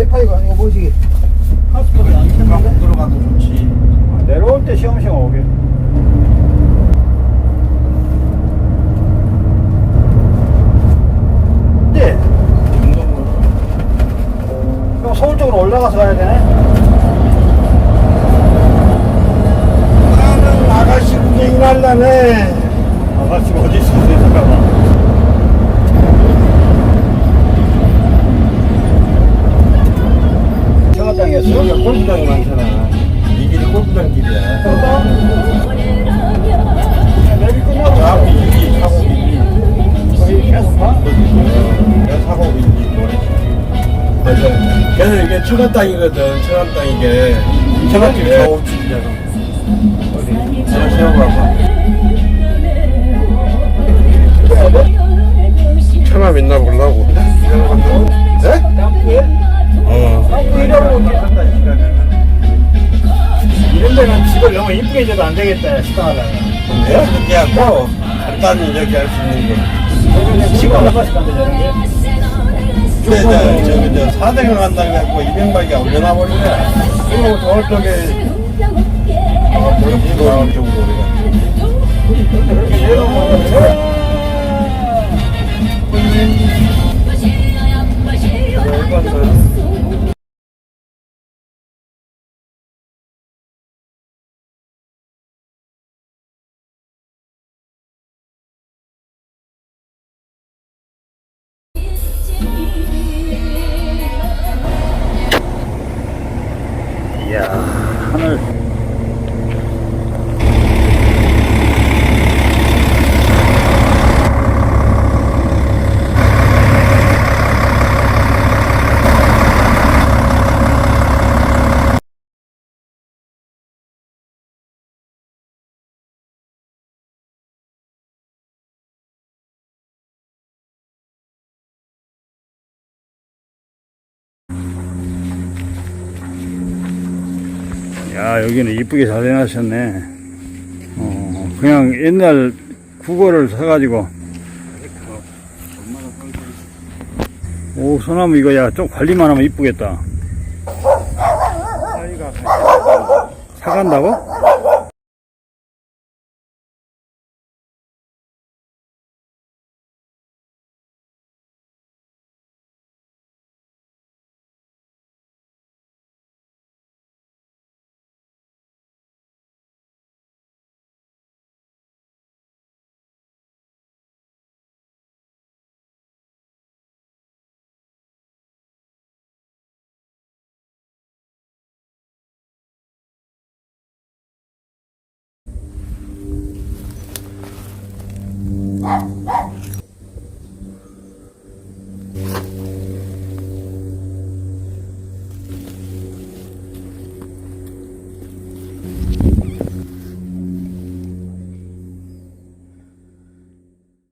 와이파이가 아니고 뭐지? 안 켰는데? 들어가도 좋지. 내려올 때 시험시험 오게. 네. 그럼 서울 쪽으로 올라가서 가야 되네? 골프장이 많잖아. 이 길이 골프장 길이야. 내비 끝나고 사고 길이, 사고 길이. 거기 계속 가? 내가 사고 뭐래. 그래서, 그래서 이게 천안 땅이거든. 천안 땅 이게. 천안 길이 좌우측이잖아. 어디? 데는 집을 너무 이쁘게 줘도 안 되겠다, 식당하려면. 내가 그렇게 하고 간단히 이렇게 할 수 있는 거. 요즘에 집을 얼마 씩 간대, 저런 게? 근데 저, 저기 저 사대강 한다고 해갖고 200마리가 올려놔 버리네. 그리고 저울 쪽에 어, 그렇지 나올 정도 우 야, 여기는 이쁘게 잘 해놨었네. 어, 그냥 옛날 국어를 사가지고. 오, 소나무 이거 야, 좀 관리만 하면 이쁘겠다. 사간다고? Oh, oh, oh.